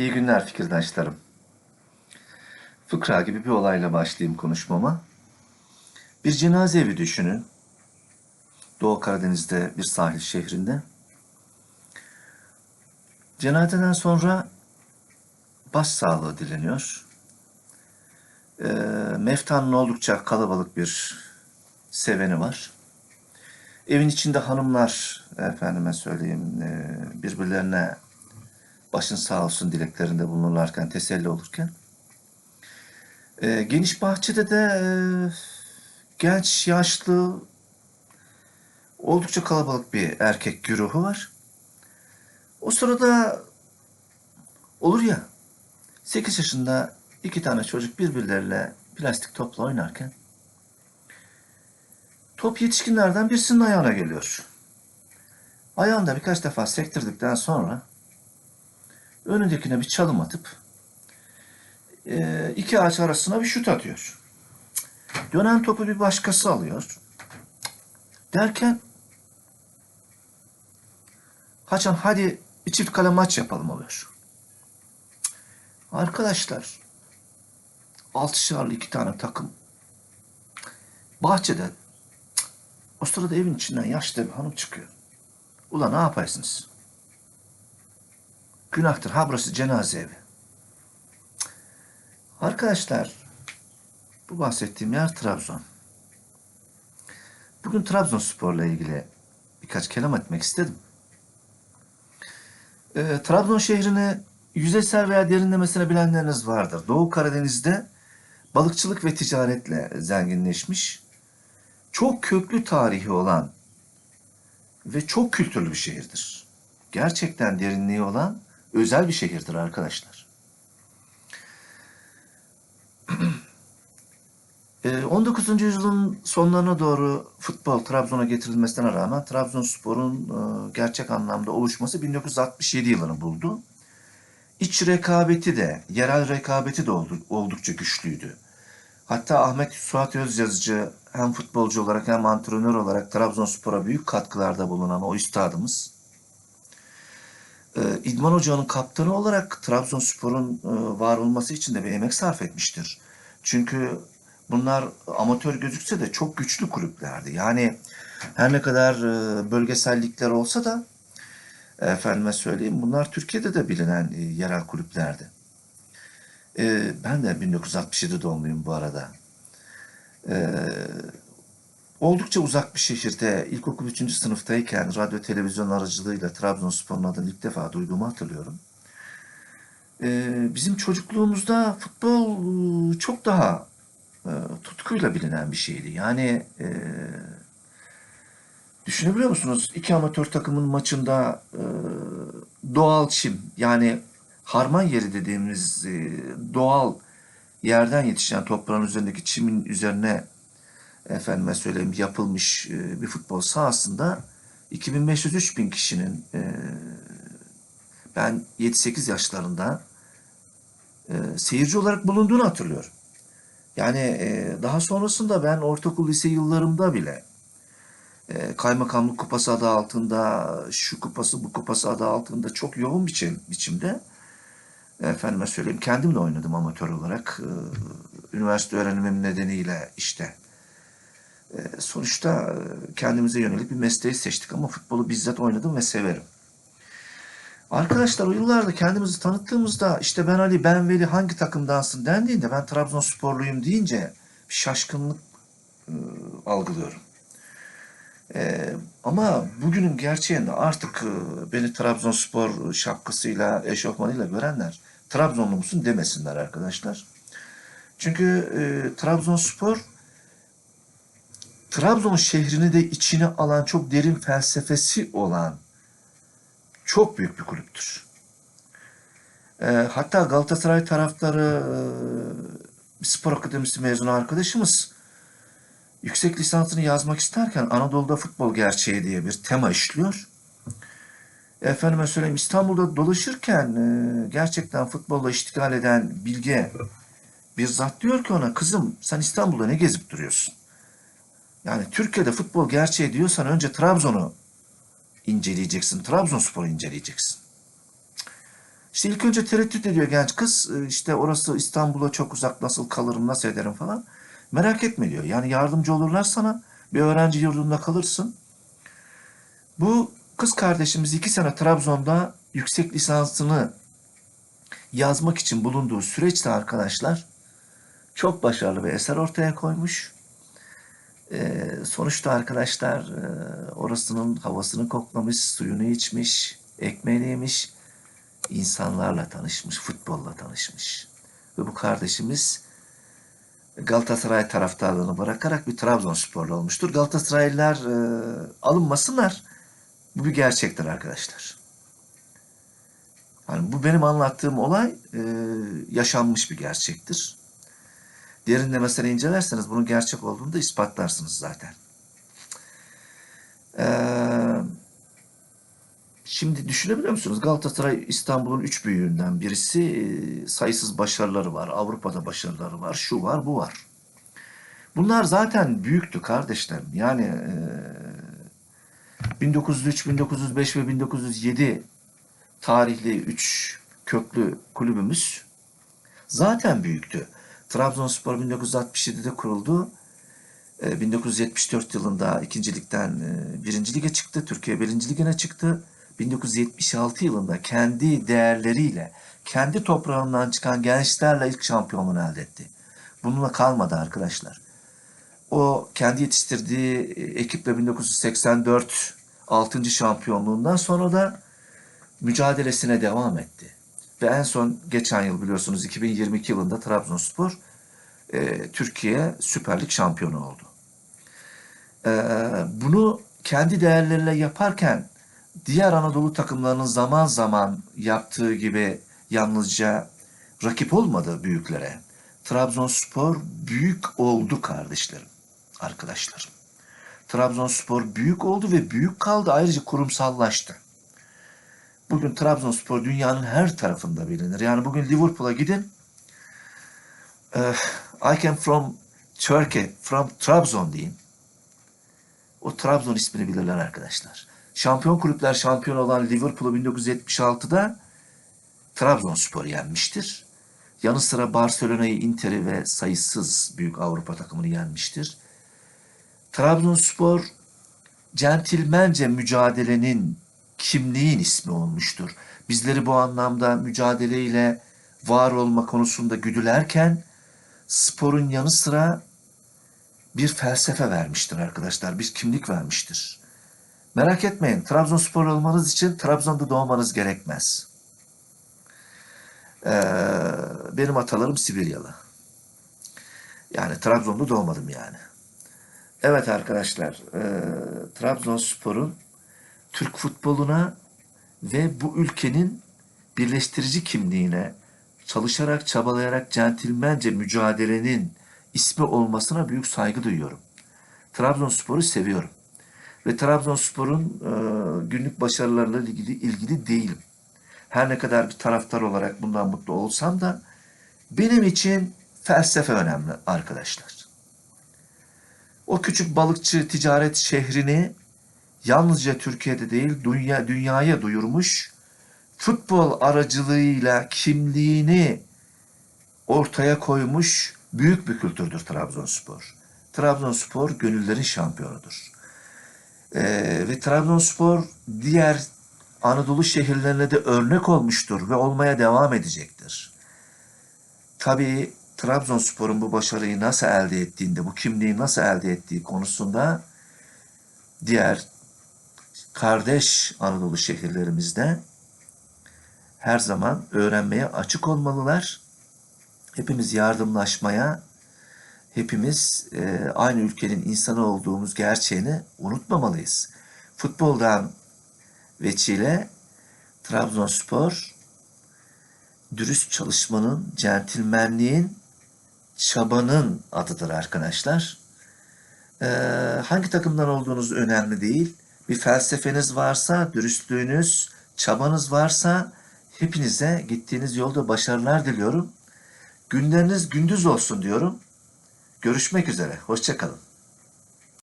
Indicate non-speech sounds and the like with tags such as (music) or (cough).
İyi günler fikirdaşlarım. Fıkra gibi bir olayla başlayayım konuşmama. Bir cenaze evi düşünün. Doğu Karadeniz'de bir sahil şehrinde. Cenazeden sonra başsağlığı dileniyor. Ee, Meftanın oldukça kalabalık bir seveni var. Evin içinde hanımlar, efendime söyleyeyim, e, birbirlerine başın sağ olsun dileklerinde bulunurlarken, teselli olurken. e, geniş bahçede de e, genç, yaşlı, oldukça kalabalık bir erkek güruhu var. O sırada olur ya, 8 yaşında iki tane çocuk birbirleriyle plastik topla oynarken top yetişkinlerden birisinin ayağına geliyor. Ayağında birkaç defa sektirdikten sonra önündekine bir çalım atıp e, iki ağaç arasına bir şut atıyor. Dönen topu bir başkası alıyor. Derken Haçan hadi bir çift kale maç yapalım oluyor. Arkadaşlar altışarlı iki tane takım bahçede o sırada evin içinden yaşlı bir hanım çıkıyor. Ulan ne yaparsınız? Günahtır. Ha burası cenaze evi. Arkadaşlar bu bahsettiğim yer Trabzon. Bugün Trabzonspor'la ilgili birkaç kelam etmek istedim. Ee, Trabzon şehrini yüzeysel veya derinlemesine bilenleriniz vardır. Doğu Karadeniz'de balıkçılık ve ticaretle zenginleşmiş, çok köklü tarihi olan ve çok kültürlü bir şehirdir. Gerçekten derinliği olan özel bir şehirdir arkadaşlar. (clears throat) Ee, 19. yüzyılın sonlarına doğru futbol Trabzon'a getirilmesine rağmen Trabzonspor'un e, gerçek anlamda oluşması 1967 yılını buldu. İç rekabeti de, yerel rekabeti de oldu- oldukça güçlüydü. Hatta Ahmet Suat Özyazıcı hem futbolcu olarak hem antrenör olarak Trabzonspor'a büyük katkılarda bulunan o üstadımız İdman Hoca'nın kaptanı olarak Trabzonspor'un e, var olması için de bir emek sarf etmiştir. Çünkü bunlar amatör gözükse de çok güçlü kulüplerdi. Yani her ne kadar e, bölgesellikler olsa da efendime söyleyeyim bunlar Türkiye'de de bilinen e, yerel kulüplerdi. Ben de 1967 doğumluyum bu arada. Oldukça uzak bir şehirde ilkokul 3. sınıftayken radyo televizyon aracılığıyla Trabzonspor'un adını ilk defa duyduğumu hatırlıyorum. E, bizim çocukluğumuzda futbol e, çok daha e, tutkuyla bilinen bir şeydi. Yani e, düşünebiliyor musunuz? İki amatör takımın maçında e, doğal çim yani harman yeri dediğimiz doğal yerden yetişen toprağın üzerindeki çimin üzerine efendime söyleyeyim yapılmış e, bir futbol sahasında 2500-3000 kişinin e, ben 7-8 yaşlarında e, seyirci olarak bulunduğunu hatırlıyorum. Yani daha sonrasında ben ortaokul lise yıllarımda bile kaymakamlık kupası adı altında, şu kupası bu kupası adı altında çok yoğun biçim, biçimde efendime söyleyeyim kendim de oynadım amatör olarak. Üniversite öğrenimim nedeniyle işte. E, sonuçta e, kendimize yönelik bir mesleği seçtik ama futbolu bizzat oynadım ve severim. Arkadaşlar o yıllarda kendimizi tanıttığımızda işte ben Ali, ben Veli hangi takımdansın dendiğinde ben Trabzonsporluyum deyince bir şaşkınlık e, algılıyorum. E, ama bugünün gerçeğinde artık e, beni Trabzonspor şapkasıyla, eşofmanıyla görenler Trabzonlu musun demesinler arkadaşlar. Çünkü e, Trabzonspor Trabzon şehrini de içine alan çok derin felsefesi olan çok büyük bir kulüptür. E, hatta Galatasaray taraftarı e, spor akademisi mezunu arkadaşımız yüksek lisansını yazmak isterken Anadolu'da futbol gerçeği diye bir tema işliyor. Efendime söyleyeyim İstanbul'da dolaşırken e, gerçekten futbolla iştigal eden bilge bir zat diyor ki ona kızım sen İstanbul'da ne gezip duruyorsun? Yani Türkiye'de futbol gerçeği diyorsan önce Trabzon'u inceleyeceksin. Trabzonspor'u inceleyeceksin. İşte ilk önce tereddüt ediyor genç kız. E, İşte orası İstanbul'a çok uzak nasıl kalırım nasıl ederim falan. Merak etme diyor. Yani yardımcı olurlar sana. Bir öğrenci yurdunda kalırsın. Bu kız kardeşimiz iki sene Trabzon'da yüksek lisansını yazmak için bulunduğu süreçte arkadaşlar çok başarılı bir eser ortaya koymuş. Ee, sonuçta arkadaşlar e, orasının havasını koklamış, suyunu içmiş, ekmeğini yemiş, insanlarla tanışmış, futbolla tanışmış. Ve bu kardeşimiz Galatasaray taraftarlığını bırakarak bir Trabzonsporlu olmuştur. Galatasaraylılar e, alınmasınlar. Bu bir gerçektir arkadaşlar. Yani bu benim anlattığım olay e, yaşanmış bir gerçektir. Derinlemesine incelerseniz bunun gerçek olduğunu da ispatlarsınız zaten. Ee, şimdi düşünebiliyor musunuz? Galatasaray İstanbul'un üç büyüğünden birisi. Ee, sayısız başarıları var. Avrupa'da başarıları var. Şu var, bu var. Bunlar zaten büyüktü kardeşlerim. Yani e, 1903, 1905 ve 1907 tarihli üç köklü kulübümüz zaten büyüktü. Trabzonspor 1967'de kuruldu. Ee, 1974 yılında ikincilikten e, birinci lige çıktı. Türkiye birinci ligine çıktı. 1976 yılında kendi değerleriyle, kendi toprağından çıkan gençlerle ilk şampiyonluğunu elde etti. Bununla kalmadı arkadaşlar. O kendi yetiştirdiği e, ekiple 1984 6. şampiyonluğundan sonra da mücadelesine devam etti. Ve en son geçen yıl biliyorsunuz 2022 yılında Trabzonspor e, Türkiye Süper Lig şampiyonu oldu. E, bunu kendi değerleriyle yaparken diğer Anadolu takımlarının zaman zaman yaptığı gibi yalnızca rakip olmadı büyüklere. Trabzonspor büyük oldu kardeşlerim, arkadaşlarım. Trabzonspor büyük oldu ve büyük kaldı ayrıca kurumsallaştı. Bugün Trabzonspor dünyanın her tarafında bilinir. Yani bugün Liverpool'a gidin. eh, I came from Turkey, from Trabzon deyin. O Trabzon ismini bilirler arkadaşlar. Şampiyon kulüpler şampiyon olan Liverpool'u 1976'da Trabzonspor yenmiştir. Yanı sıra Barcelona'yı, Inter'i ve sayısız büyük Avrupa takımını yenmiştir. Trabzonspor centilmence mücadelenin kimliğin ismi olmuştur. Bizleri bu anlamda mücadeleyle var olma konusunda güdülerken sporun yanı sıra bir felsefe vermiştir arkadaşlar. Bir kimlik vermiştir. Merak etmeyin. Trabzonspor olmanız için Trabzon'da doğmanız gerekmez. Ee, benim atalarım Sibiryalı. Yani Trabzon'da doğmadım yani. Evet arkadaşlar, e, Trabzonspor'un Türk futboluna ve bu ülkenin birleştirici kimliğine çalışarak, çabalayarak centilmence mücadelenin ismi olmasına büyük saygı duyuyorum. Trabzonspor'u seviyorum. Ve Trabzonspor'un e, günlük başarılarıyla ilgili, ilgili değilim. Her ne kadar bir taraftar olarak bundan mutlu olsam da benim için felsefe önemli arkadaşlar. O küçük balıkçı ticaret şehrini yalnızca Türkiye'de değil dünya, dünyaya duyurmuş, futbol aracılığıyla kimliğini ortaya koymuş büyük bir kültürdür Trabzonspor. Trabzonspor gönüllerin şampiyonudur. Ee, ve Trabzonspor diğer Anadolu şehirlerine de örnek olmuştur ve olmaya devam edecektir. Tabii Trabzonspor'un bu başarıyı nasıl elde ettiğinde, bu kimliği nasıl elde ettiği konusunda diğer kardeş Anadolu şehirlerimizde her zaman öğrenmeye açık olmalılar. Hepimiz yardımlaşmaya, hepimiz e, aynı ülkenin insanı olduğumuz gerçeğini unutmamalıyız. Futboldan veçile Trabzonspor dürüst çalışmanın, centilmenliğin, çabanın adıdır arkadaşlar. Ee, hangi takımdan olduğunuz önemli değil. Bir felsefeniz varsa, dürüstlüğünüz, çabanız varsa hepinize gittiğiniz yolda başarılar diliyorum. Günleriniz gündüz olsun diyorum. Görüşmek üzere. Hoşçakalın.